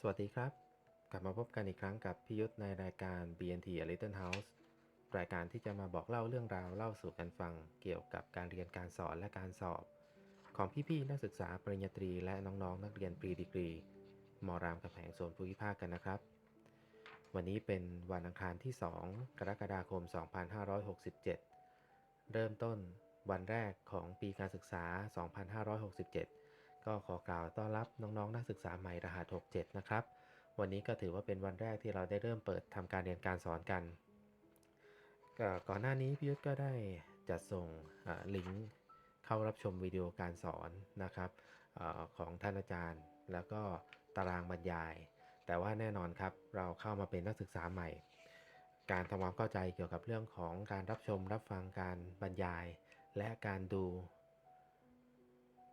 สวัสดีครับ กลับมาพบกันอีกครั้งกับพี่ยุทธในรายการ BNT A Little House รายการที่จะมาบอกเล่าเรื่องราวเล่าสู่กันฟัง เกี่ยวกับการเรียนการสอนและการสอบ ของพี่ๆนักศึกษาปริญญาตรีและน้องๆนักเรียนปรีดีกรีมรามคำแหงโซนภูมิภาคกันนะครับ วันนี้เป็นวันอังคารที่ 2 กรกฎาคม 2567 เริ่มต้นวันแรกของปีการศึกษา 2567 ก็ขอกล่าวต้อนรับน้องๆ นักศึกษาใหม่รหัส 67 นะครับ วันนี้ก็ถือว่าเป็นวันแรกที่เราได้เริ่มเปิดทำการเรียนการสอนกันก,ก่อนหน้านี้พี่ยุทธก็ได้จัดส่งลิงก์เข้ารับชมวิดีโอการสอนนะครับอของท่านอาจารย์ แล้วก็ตารางบรรยาย แต่ว่าแน่นอนครับเราเข้ามาเป็นนักศึกษาใหม่ การทำความเข้าใจเกี่ยวกับเรื่องของการรับชมรับฟังการบรรยาย และการดู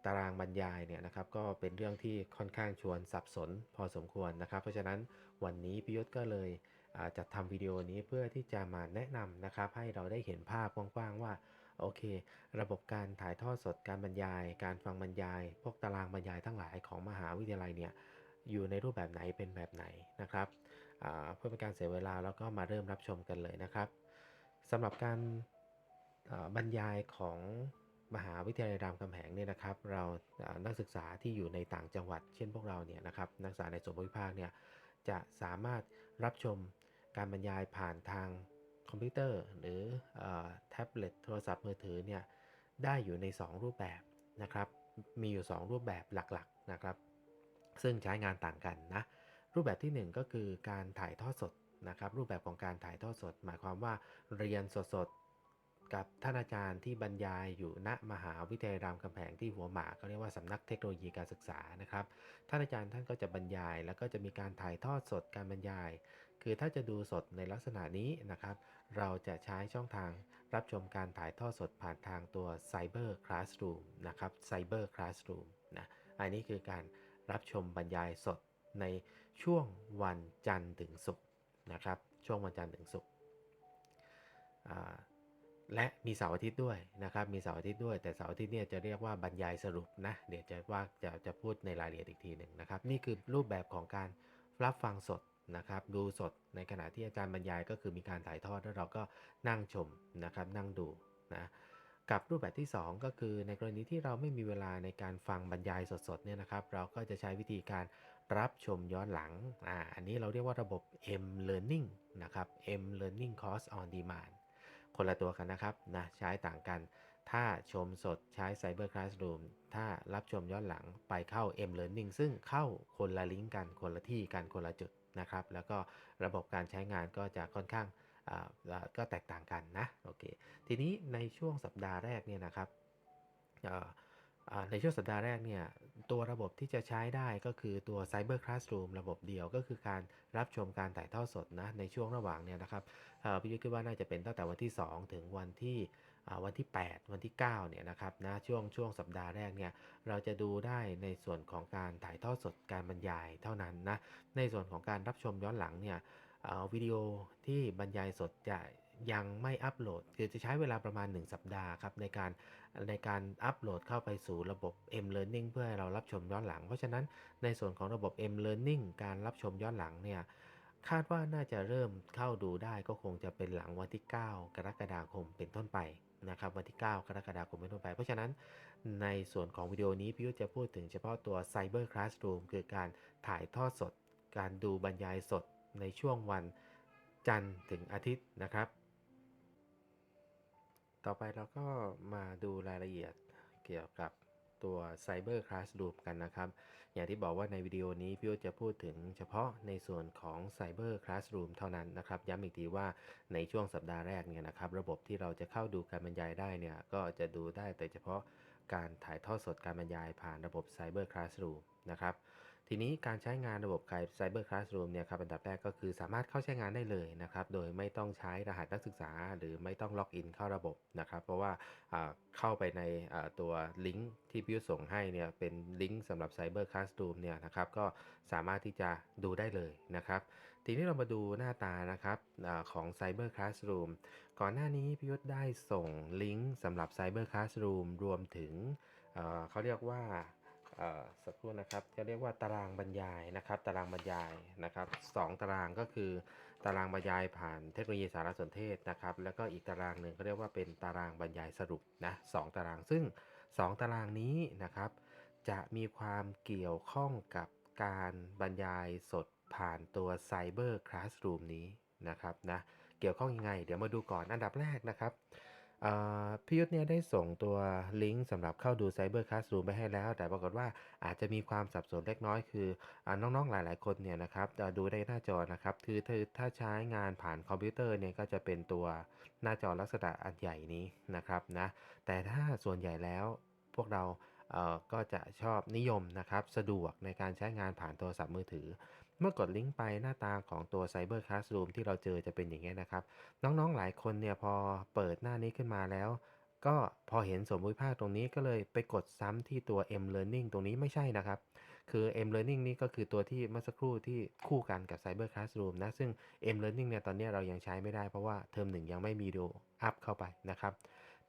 ตารางบรรยายเนี่ยนะครับก็เป็นเรื่องที่ค่อนข้างชวนสับสนพอสมควรนะครับ เพราะฉะนั้นวันนี้พิยุทธก็เลยจัดทำวิดีโอนี้เพื่อที่จะมาแนะนำนะครับ ให้เราได้เห็นภาพกว้างๆว่าโอเค ระบบการถ่ายทอดสดการบรรยาย การฟังบรรยาย พวกตารางบรรยายทั้งหลายของมหาวิทยาลัยเนี่ยอยู่ในรูปแบบไหนเป็นแบบไหนนะครับเพื่อเป็นการเสียเวลาแล้วก็มาเริ่มรับชมกันเลยนะครับสำหรับการบรรยายของ มหาวิทยาลัยรามคำแหงเนี่ยนะครับ เรานักศึกษาที่อยู่ในต่างจังหวัด เช่นพวกเราเนี่ยนะครับนักศึกษาในส่วนภูมิภาคเนี่ยจะสามารถรับชมการบรรยายผ่านทางคอมพิวเตอร์ หรืออแท็บเล็ตโทรศัพท์มือถือเนี่ยได้อยู่ใน 2 รูปแบบนะครับ มีอยู่ 2 รูปแบบหลักๆนะครับ ซึ่งใช้งานต่างกันนะ รูปแบบทีหนึ่1 ก็คือการถ่ายทอดสดนะครับ รูปแบบของการถ่ายทอดสด หมายความว่าเรียนสดๆ กับท่านอาจารย์ที่บรรยายอยู่ณมหาวิทยาลัยรามคำแหงที่หัวหมากเขาเรียกว่าสำนักเทคโนโลยีการศึกษานะครับ ท่านอาจารย์ท่านก็จะบรรยาย แล้วก็จะมีการถ่ายทอดสดการบรรยาย คือถ้าจะดูสดในลักษณะนี้นะครับ เราจะใช้ช่องทางรับชมการถ่ายทอดสดผ่านทางตัว Cyber Classroom นะครับ Cyber Classroom นะอันนี้คือการรับชมบรรยายสดในช่วงวันจันทร์ถึงศุกร์นะครับ ช่วงวันจันทร์ถึงศุกร์ และมีเสาร์อาทิตย์ด้วยนะครับมีเสาร์อาทิตย์ด้วย แต่เสาร์อาทิตย์เนี่ยจะเรียกว่าบรรยายสรุปนะเดี๋ยวจะว่าจะจะพูดในรายละเอียดอีกทีหนึ่งนะครับนี่คือรูปแบบของการรับฟังสดนะครับดูสดในขณะที่อาจารย์บรรยายก็คือมีการถ่ายทอดแล้วเราก็นั่งชมนะครับนั่งดูนะกับรูปแบบที่ 2 ก็คือในกรณีที่เราไม่มีเวลาในการฟังบรรยายสดๆเนี่ยนะครับ เราก็จะใช้วิธีการรับชมย้อนหลังอ่าอันนี้เราเรียกว่าระบบ M Learning นะครับ M Learning Course on Demand คนละตัวกันนะครับนะใช้ต่างกัน ถ้าชมสดใช้ Cyber Classroom ถ้ารับชมย้อนหลังไปเข้า M Learning ซึ่งเข้าคนละลิงก์กันคนละที่กันคนละจุดนะครับ แล้วก็ระบบการใช้งานก็จะค่อนข้างอ่าก็แตกต่างกันนะโอเคทีนี้ในช่วงสัปดาห์แรกเนี่ยนะครับอ่า ในช่วงสัปดาห์แรกเนี่ยตัวระบบที่จะใช้ได้ก็คือตัว Cyber Classroom ระบบเดียวก็คือการรับชมการถ่ายทอดสดนะในช่วงระหว่างเนี่ยนะครับพี่ยุทธคิดว่าน่าจะเป็นตั้งแต่วันที่ 2 ถึงวันที่วันที่ 8 วันที่ 9เนี่ยนะครับนะช่วงช่วงสัปดาห์แรกเนี่ยเราจะดูได้ในส่วนของการถ่ายทอดสดการบรรยายเท่านั้นนะในส่วนของการรับชมย้อนหลังเนี่ยวิดีโอที่บรรยายสดจะยังไม่อัปโหลด คือจะใช้เวลาประมาณ 1 สัปดาห์ครับในการ ในการอัปโหลดเข้าไปสู่ระบบ M Learning เพื่อให้เรารับชมย้อนหลัง เพราะฉะนั้นในส่วนของระบบ M Learning การรับชมย้อนหลังเนี่ยคาดว่าน่าจะเริ่มเข้าดูได้ก็คงจะเป็นหลังวันที่ 9 กรกฎาคมเป็นต้นไปนะครับวันที่ 9 กรกฎาคมเป็นต้นไป เพราะฉะนั้นในส่วนของวิดีโอนี้พี่ยุทธจะพูดถึงเฉพาะตัว Cyber Classroom คือการถ่ายทอดสด การดูบรรยายสดในช่วงวันจันทร์ถึงอาทิตย์นะครับ ต่อไปเราก็มาดูรายละเอียดเกี่ยวกับตัว Cyber Classroom กันนะครับ อย่างที่บอกว่าในวิดีโอนี้พี่โอจะพูดถึงเฉพาะในส่วนของ Cyber Classroom เท่านั้นนะครับ ย้ำอีกทีว่าในช่วงสัปดาห์แรกเนี่ยนะครับ ระบบที่เราจะเข้าดูการบรรยายได้เนี่ย ก็จะดูได้แต่เฉพาะการถ่ายทอดสดการบรรยายผ่านระบบ Cyber Classroom นะครับ ทีนี้การใช้งานระบบ Cyber Classroom เนี่ยครับอันดับแรกก็คือสามารถเข้าใช้งานได้เลยนะครับโดยไม่ต้องใช้รหัสนักศึกษา หรือไม่ต้องล็อกอินเข้าระบบนะครับ เพราะว่าเข้าไปในตัวลิงก์ที่พี่ยุส่งให้เนี่ยเป็นลิงก์สำหรับ Cyber Classroom เนี่ยนะครับก็สามารถที่จะดูได้เลยนะครับ ทีนี้เรามาดูหน้าตานะครับอของ Cyber Classroom ก่อนหน้านี้พี่ยุทธได้ส่งลิงก์สำหรับ Cyber Classroom รวมถึงเขาเรียกว่า สักครู่นะครับจะเรียกว่าตารางบรรยายนะครับ ตารางบรรยายนะครับสองตารางก็คือ ตารางบรรยายผ่านเทคโนโลยีสารสนเทศนะครับ แล้วก็อีกตารางหนึ่งเขาเรียกว่าเป็นตารางบรรยายสรุปนะสองตารางซึ่ง 2 ตารางนี้นะครับ จะมีความเกี่ยวข้องกับการบรรยายสดผ่านตัว Cyber Classroom นี้นะครับนะเกี่ยวข้องยังไง เดี๋ยวมาดูก่อนอันดับแรกนะครับ พี่ยุทธเนี่ยได้ส่งตัวลิงก์สำหรับเข้าดู Cyber Classroom ไปให้แล้ว แต่ปรากฏว่าอาจจะมีความสับสนเล็กน้อยคืออน้องๆหลายๆคนเนี่ยนะครับดูได้หน้าจอนะครับคือถ้าใช้งานผ่านคอมพิวเตอร์เนี่ยก็จะเป็นตัวหน้าจอลักษณะอันใหญ่นี้นะครับนะแต่ถ้าส่วนใหญ่แล้วพวกเราก็จะชอบนิยมนะครับสะดวกในการใช้งานผ่านโทรศัพท์มือถือ เมื่อกดลิงก์ไปหน้าตาของตัว Cyber Classroom ที่เราเจอจะเป็นอย่างนี้ยนะครับ น้องๆหลายคนเนี่ยพอเปิดหน้านี้ขึ้นมาแล้ว ก็พอเห็นสมมุติภาคตรงนี้ก็เลยไปกดซ้ำที่ตัว M Learning ตรงนี้ไม่ใช่นะครับ คือ M Learning นี่ก็คือตัวที่เมื่อสักครู่ที่คู่กันกับ Cyber Classroom นะ ซึ่ง M Learning เนี่ยตอนนี้เรายังใช้ไม่ได้เพราะว่าเทอมหนึ่งยังไม่มีดูอัพเข้าไปนะครับ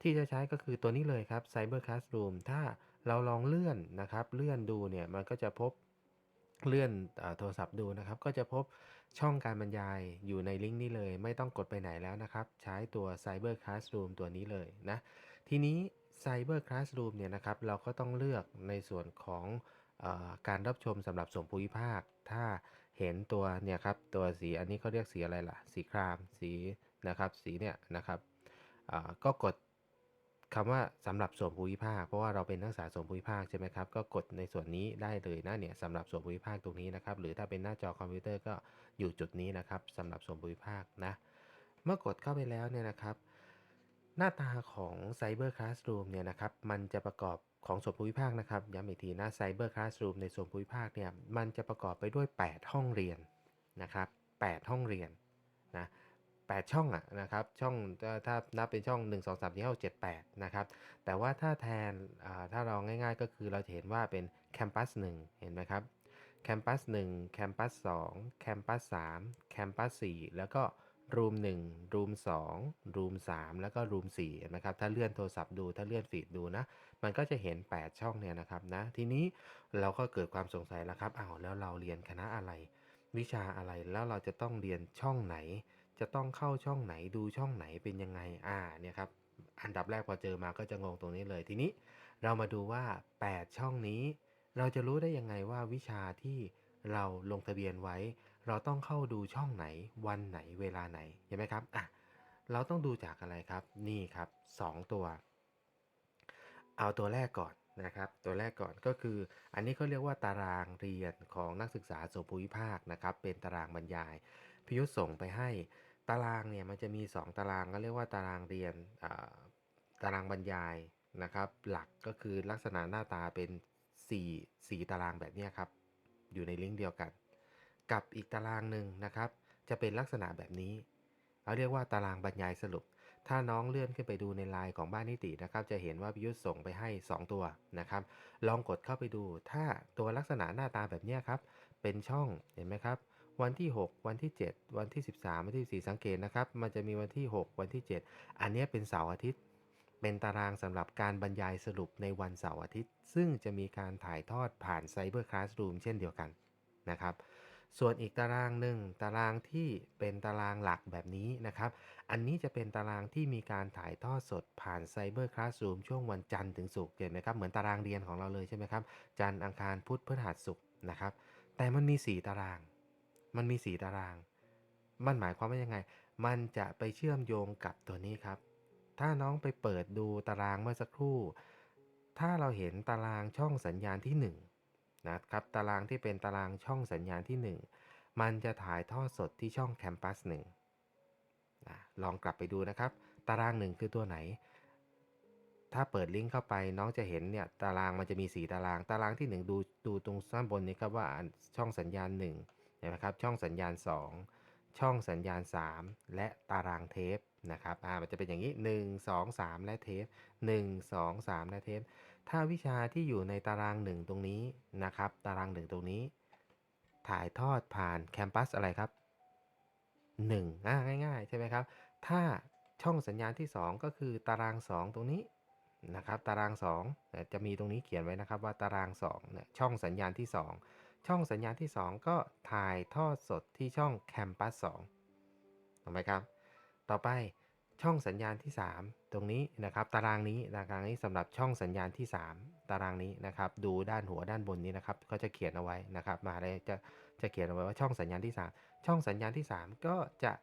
ที่จะใช้ก็คือตัวนี้เลยครับ Cyber Classroom ถ้าเราลองเลื่อนนะครับ เลื่อนดูเนี่ยมันก็จะพบ เลื่อนอโทรศัพท์ดูนะครับ ก็จะพบช่องการบรรยายอยู่ในลิงก์นี้เลย ไม่ต้องกดไปไหนแล้วนะครับ ใช้ตัว Cyber Classroom ตัวนี้เลยนะ ทีนี้ Cyber Classroom เนี่ยนะครับเราก็ต้องเลือกในส่วนของอการรับชมสำหรับส่วนภูมิภาค ถ้าเห็นตัวเนี่ยครับตัวสีอันนี้เขาเรียกสีอะไรล่ะ สีครามสีนะครับสีเนี่ยนะครับก็กด คำว่าสำหรับส่วนภูมิภาค เพราะว่าเราเป็นนักศึกษาส่วนภูมิภาคใช่ไหมครับก็กดในส่วนนี้ได้เลยนะเนี่ยสำหรับส่วนภูมิภาคตรงนี้นะครับหรือถ้าเป็นหน้าจอคอมพิวเตอร์ก็อยู่จุดนี้นะครับสำหรับส่วนภูมิภาคนะเมื่อกดเข้าไปแล้วเนี่ยนะครับหน้าตาของ Cyber Classroom เนี่ยนะครับมันจะประกอบของส่วนภูมิภาคนะครับย้ำอีกทีนะ Cyber Classroom ในส่วนภูมิภาคเนี่ยมันจะประกอบไปด้วย 8 ห้องเรียนนะครับ8ห้องเรียนนะ 8 ช่องอะนะครับช่องถ้านับเป็นช่อง 1 2 3 4 5 6 7 8นะครับแต่ว่าถ้าแทนถ้าเราง่ายๆก็คือเราจะเห็นว่าเป็น Campus 1เห็นไหมครับ Campus 1 Campus 2 Campus 3 Campus 4แล้วก็รูม1รูม2รูม3แล้วก็รูม4เห็นไหมครับ ถ้าเลื่อนโทรศัพท์ดูถ้าเลื่อนฟีดดูนะ มันก็จะเห็น 8 ช่องเนี่ยนะครับนะ ทีนี้เราก็เกิดความสงสัยแล้วครับอ้าวแล้วเราเรียนคณะอะไร วิชาอะไรแล้วเราจะต้องเรียนช่องไหน จะต้องเข้าช่องไหนดูช่องไหนเป็นยังไงอ่าเนี่ยครับอันดับแรกพอเจอมาก็จะงงตรงนี้เลยทีนี้เรามาดูว่า 8 ช่องนี้ เราจะรู้ได้ยังไงว่าวิชาที่เราลงทะเบียนไว้ เราต้องเข้าดูช่องไหน วันไหนเวลาไหนเห็นไหมครับอะเราต้องดูจากอะไรครับนี่ครับ 2 ตัว เอาตัวแรกก่อนนะครับ ตัวแรกก่อนก็คือ อันนี้เขาเรียกว่าตารางเรียนของนักศึกษาส่วนภูมิภาคนะครับ เป็นตารางบรรยายพิยุทธส่งไปให้ ตารางเนี่ยมันจะมี 2 ตารางก็เรียกว่าตารางเรียนตารางบรรยายนะครับ หลักก็คือลักษณะหน้าตาเป็น 4 4 ตารางแบบนี้ครับ อยู่ในลิงก์เดียวกัน กับอีกตารางหนึ่งนะครับ จะเป็นลักษณะแบบนี้เราเรียกว่าตารางบรรยายสรุป ถ้าน้องเลื่อนขึ้นไปดูในไลน์ของบ้านนิตินะครับ จะเห็นว่าพิยุทธส่งไปให้ 2 ตัวนะครับ ลองกดเข้าไปดู ถ้าตัวลักษณะหน้าตาแบบนี้ครับ เป็นช่อง เห็นไหมครับ วันที่ 6 วันที่ 7 วันที่ 13 วันที่14สังเกตนะครับ มันจะมีวันที่ 6 วันที่ 7 อันนี้เป็นเสาร์อาทิตย์ เป็นตารางสำหรับการบรรยายสรุปในวันเสาร์อาทิตย์ ซึ่งจะมีการถ่ายทอดผ่าน Cyber Classroom เช่นเดียวกันนะครับ ส่วนอีกตารางหนึ่งตารางที่เป็นตารางหลักแบบนี้นะครับ อันนี้จะเป็นตารางที่มีการถ่ายทอดสดผ่าน Cyber Classroom ช่วงวันจันทร์ถึงศุกร์เห็นไหมครับ เหมือนตารางเรียนของเราเลยใช่ไหมครับ จันทร์อังคารพุธพฤหัสศุกร์นะครับ แต่มันมี 4 ตาราง มันมี4ตาราง มันหมายความว่ายังไง มันจะไปเชื่อมโยงกับตัวนี้ครับ ถ้าน้องไปเปิดดูตารางเมื่อสักครู่ ถ้าเราเห็นตารางช่องสัญญาณที่1นะครับ ตารางที่เป็นตารางช่องสัญญาณที่ 1 มันจะถ่ายทอดสดที่ช่องแคมปัส1นะลองกลับไปดูนะครับ ตาราง1คือตัวไหน ถ้าเปิดลิงก์เข้าไปน้องจะเห็นเนี่ยตารางมันจะมี 4 ตาราง ตารางที่ 1 ดูดูตรงด้านบนนี้ครับว่าช่องสัญญาณ 1 นไหมครับช่องสัญญาณ 2 ช่องสัญญาณ 3 และตารางเทปนะครับอ่ามันจะเป็นอย่างนี้ 1 2 3 และเทป 1 2 3 และเทป ถ้าวิชาที่อยู่ในตาราง 1 ตรงนี้นะครับ ตาราง 1 ตรงนี้ ถ่ายทอดผ่านแคมปัสอะไรครับ1อ่าง่ายๆ ใช่ไหมครับ ถ้าช่องสัญญาณที่ 2 ก็คือตาราง 2 ตรงนี้นะครับ ตาราง 2 จะมีตรงนี้เขียนไว้นะครับว่าตาราง2เนี่ยช่องสัญญาณที่ 2 ช่องสัญญาณที่ 2 ก็ถ่ายทอดสดที่ช่องแคมปัส2ถูกไหมครับ ต่อไปช่องสัญญาณที่ 3 ตรงนี้นะครับตารางนี้ตารางนี้สำหรับช่องสัญญาณที่ 3 ตารางนี้นะครับดูด้านหัวด้านบนนี้นะครับก็จะเขียนเอาไว้นะครับมาเลยจะจะเขียนเอาไว้ว่าช่องสัญญาณที่ 3 ช่องสัญญาณที่ 3 ก็จะ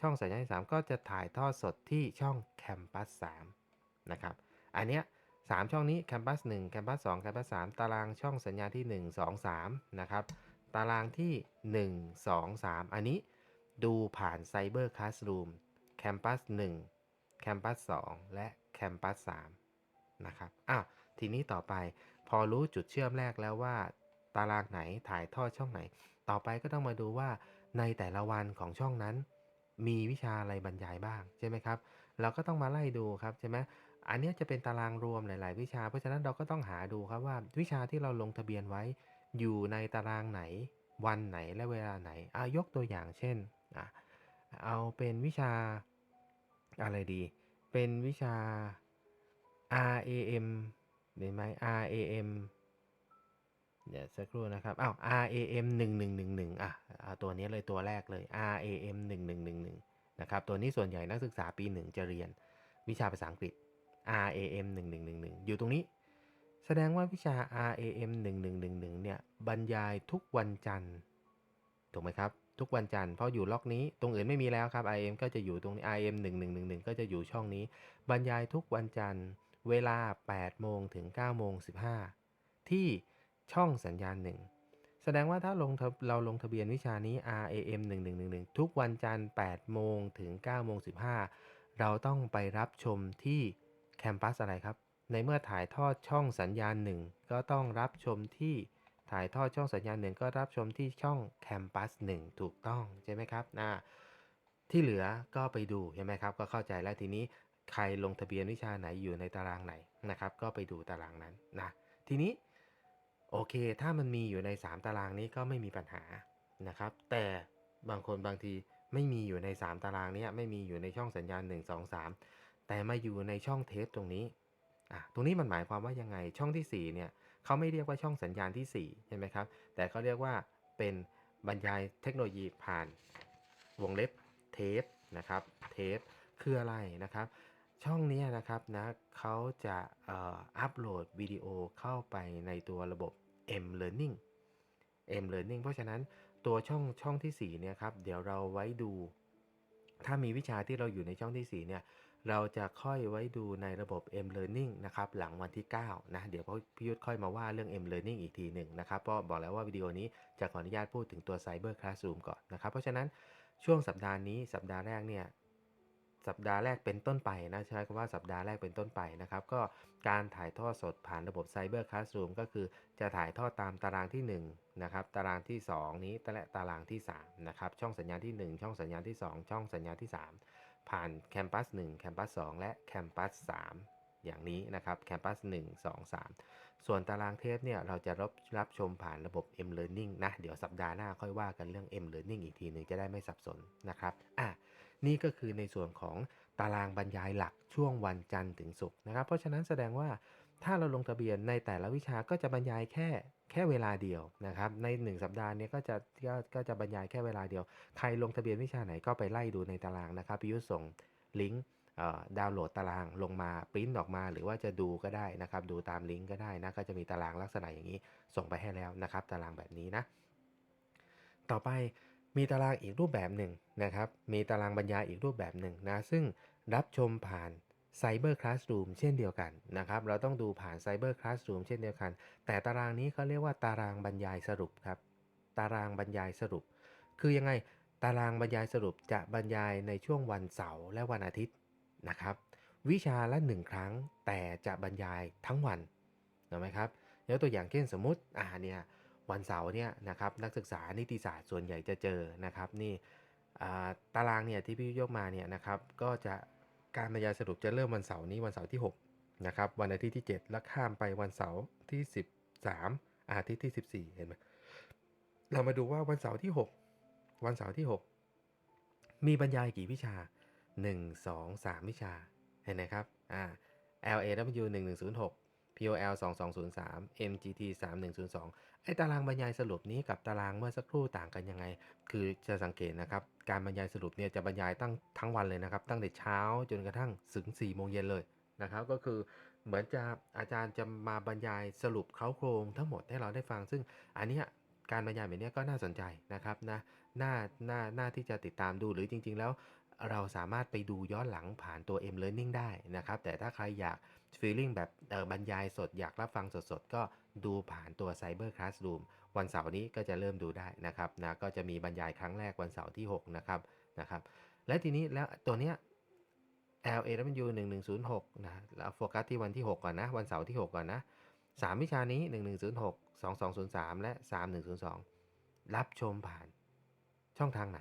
ช่องสัญญาณที่ 3 ก็จะถ่ายทอดสดที่ช่องแคมปัส3นะครับอันเนี้ย สามช่องนี้แคมปัส1แคมปัส2แคมปัส3ตารางช่องสัญญาณที่ 1 2 3 นะครับ ตารางที่ 1 2 3 อันนี้ดูผ่านไซเบอร์คลาสรูมแคมปัส1แคมปัส2และแคมปัส3นะครับอ้าวทีนี้ต่อไปพอรู้จุดเชื่อมแรกแล้วว่า ตารางไหนถ่ายทอดช่องไหน ต่อไปก็ต้องมาดูว่าในแต่ละวันของช่องนั้น มีวิชาอะไรบรรยายบ้างใช่ไหมครับ เราก็ต้องมาไล่ดูครับใช่ไหม อันนี้จะเป็นตารางรวมหลาย ๆ วิชา เพราะฉะนั้นเราก็ต้องหาดูครับว่าวิชาที่เราลงทะเบียนไว้ อยู่ในตารางไหน วันไหนและเวลาไหนอายกตัวอย่างเช่นอเอาเป็นวิชาอะไรดี เป็นวิชา RAM เห็นไหม RAM เดี๋ยวสักครู่นะครับ อ้าว RAM 1111อะตัวนี้เลยตัวแรกเลย RAM 1111นะครับ ตัวนี้ส่วนใหญ่นักศึกษาปี 1 จะเรียนวิชาภาษาอังกฤษ RAM 1111 อยู่ตรงนี้ แสดงว่าวิชา RAM 1111 เนี่ย บรรยายทุกวันจันทร์ ถูกไหมครับ ทุกวันจันทร์ เพราะอยู่ล็อกนี้ ตรงอื่นไม่มีแล้วครับ RM ก็จะอยู่ตรงนี้ RM 1111 ก็จะอยู่ช่องนี้ บรรยายทุกวันจันทร์ เวลา 8 โมงถึง 9 โมง 15 ที่ช่องสัญญาณหนึ่งแสดงว่าถ้าลงเราลงทะเบียนวิชานี้ RAM 1111 ทุกวันจันทร์8โมงถึง9โมง15 เราต้องไปรับชมที่ แคมปัสอะไรครับ ในเมื่อถ่ายทอดช่องสัญญาณหนึ่งก็ต้องรับชมที่ถ่ายทอดช่องสัญญาณหนึ่งก็รับชมที่ช่องแคมปัสหนึ่งถูกต้องใช่ไหมครับนะที่เหลือก็ไปดูใช่ไหมครับ ก็เข้าใจแล้วทีนี้ใครลงทะเบียนวิชาไหนอยู่ในตารางไหนนะครับ ก็ไปดูตารางนั้นนะทีนี้โอเค ถ้ามันมีอยู่ใน 3 ตารางนี้ก็ไม่มีปัญหานะครับ แต่บางคนบางทีไม่มีอยู่ใน 3 ตารางนี้ไม่มีอยู่ในช่องสัญญาณ 1 2 3 แต่มาอยู่ในช่องเทสตรงนี้อะตรงนี้มันหมายความว่ายังไงช่องที่ 4 เนี่ยเขาไม่เรียกว่าช่องสัญญาณที่4ใช่ไหมครับ แต่เขาเรียกว่าเป็นบรรยายเทคโนโลยีผ่านวงเล็บเทปนะครับ เทปคืออะไรนะครับ ช่องนี้นะครับนะเขาจะอัปโหลดวิดีโอเข้าไปในตัวระบบ M Learning M Learning เพราะฉะนั้นตัวช่องช่องที่4เนี่ยครับเดี๋ยวเราไว้ดู ถ้ามีวิชาที่เราอยู่ในช่องที่4เนี่ย เราจะค่อยไว้ดูในระบบ M Learning นะครับหลังวันที่ 9 นะ เดี๋ยวพี่ยุทธค่อยมาว่าเรื่อง M Learning อีกทีหนึ่งนะครับเพราะบอกแล้วว่าวิดีโอนี้จะขออนุญาตพูดถึงตัว Cyber Classroom ก่อนนะครับ เพราะฉะนั้นช่วงสัปดาห์นี้สัปดาห์แรกเนี่ยสัปดาห์แรกเป็นต้นไปนะใช้คำว่าสัปดาห์แรกเป็นต้นไปนะครับ ก็การถ่ายทอดสดผ่านระบบ Cyber Classroom ก็คือจะถ่ายทอดตามตารางที่ 1 นะครับ ตารางที่ 2 นี้และตารางที่ 3 นะครับ ช่องสัญญาณที่ 1 ช่องสัญญาณที่ 2 ช่องสัญญาณที่ 3 ผ่านแคมปัส1แคมปัส2และแคมปัส3อย่างนี้นะครับแคมปัส1 2 3 ส่วนตารางเทปเนี่ยเราจะรับรับชมผ่านระบบ M Learning นะ เดี๋ยวสัปดาห์หน้าค่อยว่ากันเรื่อง M Learning อีกทีหนึ่งจะได้ไม่สับสนนะครับอะนี่ก็คือในส่วนของตารางบรรยายหลักช่วงวันจันทร์ถึงศุกร์นะครับ เพราะฉะนั้นแสดงว่าถ้าเราลงทะเบียนในแต่ละวิชาก็จะบรรยายแค่ แค่เวลาเดียวนะครับ ใน 1 สัปดาห์เนี้ก็จะก็ก็จะบรรยายแค่เวลาเดียว ใครลงทะเบียนวิชาไหนก็ไปไล่ดูในตารางนะครับพิยุส่งลิงก์ดาวน์โหลดตารางลงมาปริ้นออกมา หรือว่าจะดูก็ได้นะครับ ดูตามลิงก์ก็ได้นะ ก็จะมีตารางลักษณะอย่างนี้ ส่งไปให้แล้วนะครับ ตารางแบบนี้นะ ต่อไปมีตารางอีกรูปแบบหนึ่งนะครับ มีตารางบรรยายอีกรูปแบบหนึ่งนะ ซึ่งรับชมผ่าน Cyber Classroom เช่นเดียวกันนะครับ เราต้องดูผ่าน Cyber Classroom เช่นเดียวกัน แต่ตารางนี้เขาเรียกว่าตารางบรรยายสรุปครับ ตารางบรรยายสรุป คือยังไง ตารางบรรยายสรุปจะบรรยายในช่วงวันเสาร์และวันอาทิตย์นะครับ วิชาละหนึ่งครั้ง แต่จะบรรยายทั้งวันถูกไหมครับยกตัวอย่างเช่นสมมติอ่าเนี่ยวันเสาร์เนี่ยนะครับนักศึกษานิติศาสตร์ส่วนใหญ่จะเจอนะครับนี่ตารางเนี่ยที่พี่ยกมาเนี่ยนะครับก็จะ การบรรยายสรุปจะเริ่มวันเสาร์นี้วันเสาร์ที่ 6 นะครับ วันอาทิตย์ที่ 7 แล้วข้ามไปวันเสาร์ที่ 13 อาทิตย์ที่ 14 เห็นไหมเรามาดูว่าวันเสาร์ที่ 6 วันเสาร์ที่ 6 มีบรรยายกี่วิชา 1 2 3 วิชา เห็นไหมครับอ่า LAW 1106 POL 2203 MGT 3102 ไอ้ตารางบรรยายสรุปนี้กับตารางเมื่อสักครู่ต่างกันยังไง คือจะสังเกตนะครับ การบรรยายสรุปเนี่ยจะบรรยายตั้งทั้งวันเลยนะครับ ตั้งแต่เช้าจนกระทั่งถึง4โมงเย็นเลยนะครับ ก็คือเหมือนจะอาจารย์จะมาบรรยายสรุปเขาโครงทั้งหมดให้เราได้ฟัง ซึ่งอันเนี้ยการบรรยายแบบนี้ก็น่าสนใจนะครับนะน่าน่าน่าที่จะติดตามดูหรือจริง ๆ แล้วเราสามารถไปดูย้อนหลังผ่านตัว M Learning ได้นะครับ แต่ถ้าใครอยาก feeling แบบบรรยายสดอยากรับฟังสดๆ ก็ดูผ่านตัว Cyber Classroom วันเสาร์นี้ก็จะเริ่มดูได้นะครับนะก็จะมีบรรยายครั้งแรกวันเสาร์ที่ 6 นะครับนะครับ และทีนี้แล้วตัวเนี้ย LAW 1106นะเราโฟกัสที่วันที่ 6 ก่อนนะ วันเสาร์ที่ 6 ก่อนนะ 3 วิชานี้ 1106 2203 และ 3102 รับชมผ่านช่องทางไหน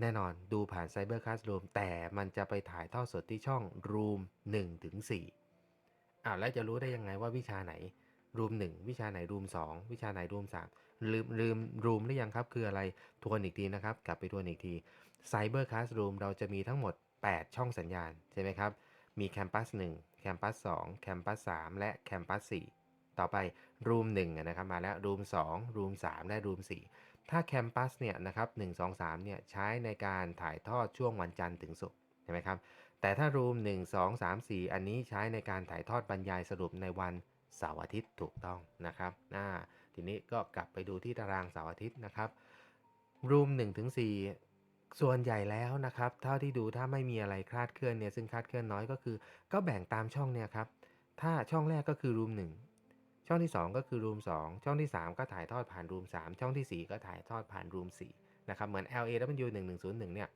แน่นอนดูผ่าน Cyber Classroom แต่มันจะไปถ่ายทอดสดที่ช่อง Room 1ถึง4อ่าวแล้วจะรู้ได้ยังไงว่าวิชาไหน Room 1 วิชาไหน Room 2 วิชาไหน Room 3 ลืมลืม Room หรือยังครับ คืออะไรทวนอีกทีนะครับ กลับไปทวนอีกที Cyber Classroom เราจะมีทั้งหมด 8 ช่องสัญญาณ ใช่ไหมครับ มี Campus 1 Campus 2 Campus 3 และ Campus 4ต่อไป Room 1นะครับมาแล้ว Room 2 Room 3 และ Room 4 ถ้า Campus เนี่ยนะครับ1 2 3เนี่ยใช้ในการถ่ายทอดช่วงวันจันทร์ถึงศุกร์ใช่ไหมครับแต่ถ้า Room 1 2 3 4อันนี้ใช้ในการถ่ายทอดบรรยายสรุปในวันเสาร์อาทิตย์ถูกต้องนะครับอ่าทีนี้ก็กลับไปดูที่ตารางเสาร์อาทิตย์นะครับ Room 1ถึง4ส่วนใหญ่แล้วนะครับ เท่าที่ดูถ้าไม่มีอะไรคลาดเคลื่อนเนี่ยซึ่งคลาดเคลื่อนน้อยก็คือ ก็แบ่งตามช่องเนี่ยครับ ถ้าช่องแรกก็คือ Room 1 ช่องที่ 2 ก็คือ Room 2ช่องที่ 3 ก็ถ่ายทอดผ่าน Room 3ช่องทีสี่ 4 ก็ถ่ายทอดผ่าน Room 4นะครับเหมือน LAW 1101เนี่ย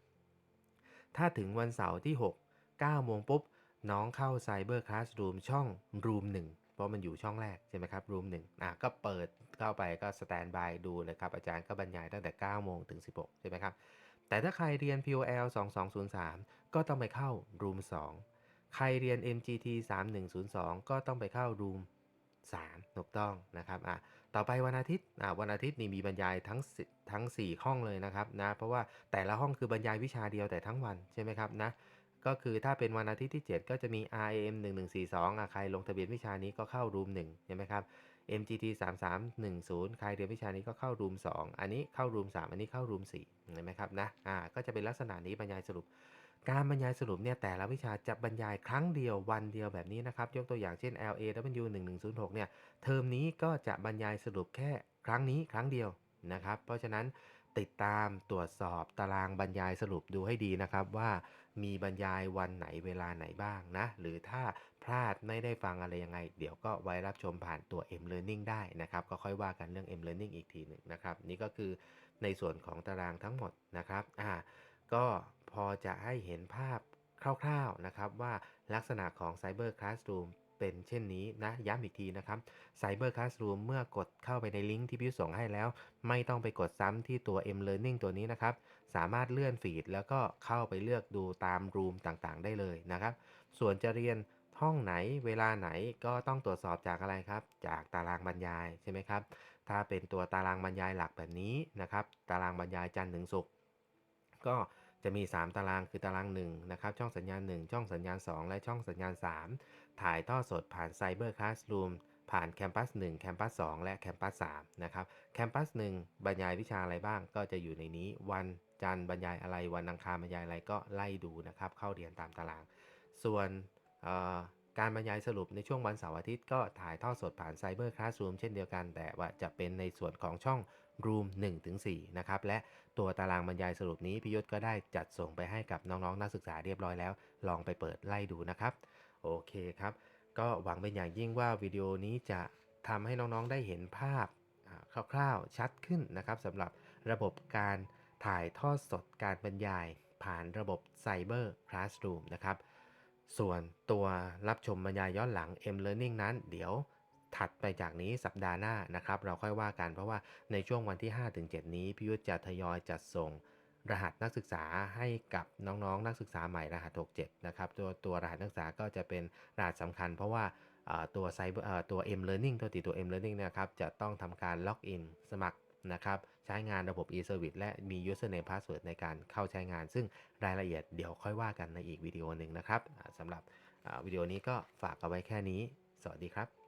ถ้าถึงวันเสาร์ที่ 6 9โมงปุ๊บ น้องเข้า Cyber Classroom ช่อง Room 1 เพราะมันอยู่ช่องแรก ใช่ไหมครับ Room 1อะก็เปิดเข้าไปก็สแตนบายดูเลยครับ อาจารย์ก็บรรยายตั้งแต่ 9 โมงถึง 16 ใช่ไหมครับ แต่ถ้าใครเรียน POL 2203 ก็ต้องไปเข้า Room 2 ใครเรียน MGT 3102 ก็ต้องไปเข้า Room 3ถูกต้องนะครับอะต่อไปวันอาทิตย์อะวันอาทิตย์นี่มีบรรยายทั้งทั้ง 4 ห้องเลยนะครับนะเพราะว่าแต่ละห้องคือบรรยายวิชาเดียวแต่ทั้งวันใช่ไหมครับนะก็คือถ้าเป็นวันอาทิตย์ที่ 7 ก็จะมี RAM 1142อะใครลงทะเบียนวิชานี้ก็เข้า Room 1ใช่ไหมครับ MGT 3310 ใครเรียนวิชานี้ก็เข้า Room 2อันนี้เข้า Room 3อันนี้เข้า Room 4เห็นไหมครับนะอ่าก็จะเป็นลักษณะนี้บรรยายสรุป การบรรยายสรุปเนี่ยแต่ละวิชาจะบรรยายครั้งเดียววันเดียวแบบนี้นะครับ ยกตัวอย่างเช่น LAW 1106เนี่ยเทอมนี้ก็จะบรรยายสรุปแค่ครั้งนี้ครั้งเดียวนะครับ เพราะฉะนั้นติดตามตรวจสอบตารางบรรยายสรุปดูให้ดีนะครับ ว่ามีบรรยายวันไหนเวลาไหนบ้างนะ หรือถ้าพลาดไม่ได้ฟังอะไรยังไง เดี๋ยวก็ไว้รับชมผ่านตัว M Learning ได้นะครับ ก็ค่อยว่ากันเรื่อง M Learning อีกทีหนึ่งนะครับ นี่ก็คือในส่วนของตารางทั้งหมดนะครับอ่าก็ พอจะให้เห็นภาพคร่าวๆนะครับว่าลักษณะของ Cyber Classroom เป็นเช่นนี้นะย้ำอีกทีนะครับ Cyber Classroom เมื่อกดเข้าไปในลิงก์ที่พี่ส่งให้แล้ว ไม่ต้องไปกดซ้ำที่ตัว M Learning ตัวนี้นะครับ สามารถเลื่อนฟีดแล้วก็เข้าไปเลือกดูตามรูมต่างๆ ได้เลยนะครับ ส่วนจะเรียนห้องไหนเวลาไหนก็ต้องตรวจสอบจากอะไรครับ จากตารางบรรยายใช่ไหมครับ ถ้าเป็นตัวตารางบรรยายหลักแบบนี้นะครับ ตารางบรรยายจันทร์ถึงศุกร์ก็ จะมี 3 ตารางคือตาราง1นะครับช่องสัญญาณ 1 ช่องสัญญาณ 2 และช่องสัญญาณ 3 ถ่ายทอดสดผ่าน Cyber Classroom ผ่านแคมปัส1แคมปัส2และแคมปัส3นะครับแคมปัส1บรรยายวิชาอะไรบ้างก็จะอยู่ในนี้วันจันทร์บรรยายอะไรวันอังคารบรรยายอะไรก็ไล่ดูนะครับเข้าเรียนตามตาราง ส่วนการบรรยายสรุปในช่วงวันเสาร์อาทิตย์ก็ถ่ายทอดสดผ่าน Cyber Classroom เช่นเดียวกัน แต่ว่าจะเป็นในส่วนของช่อง Room 1-4นะครับและ ตัวตารางบรรยายสรุปนี้พิยศก็ได้จัดส่งไปให้กับน้องๆ นักศึกษาเรียบร้อยแล้ว ลองไปเปิดไล่ดูนะครับ โอเคครับ ก็หวังเป็นอย่างยิ่งว่าวิดีโอนี้จะทำให้น้องๆ ได้เห็นภาพคร่าวๆ ชัดขึ้นนะครับสำหรับระบบการถ่ายทอดสดการบรรยาย ผ่านระบบ Cyber Classroom นะครับ ส่วนตัวรับชมบรรยายย้อนหลัง M Learning นั้นเดี๋ยว ถัดไปจากนี้สัปดาห์หน้านะครับ เราค่อยว่ากันเพราะว่าในช่วงวันที่ 5-7 นี้พิยุทธจะทยอยจัดส่งรหัสนักศึกษาให้กับน้องๆนักศึกษาใหม่รหัส 67 นะครับ ตัวตัวรหัสนักศึกษาก็จะเป็นรหัสสำคัญ เพราะว่าตัวไซเบอร์ตัว M Learning ตัวติดตัว M Learning นะครับจะต้องทำการล็อกอินสมัครนะครับใช้งานระบบ e-service และมี username password ในการเข้าใช้งาน ซึ่งรายละเอียดเดี๋ยวค่อยว่ากันในอีกวิดีโอหนึ่งนะครับสำหรับวิดีโอนี้ก็ฝากเอาไว้แค่นี้ สวัสดีครับ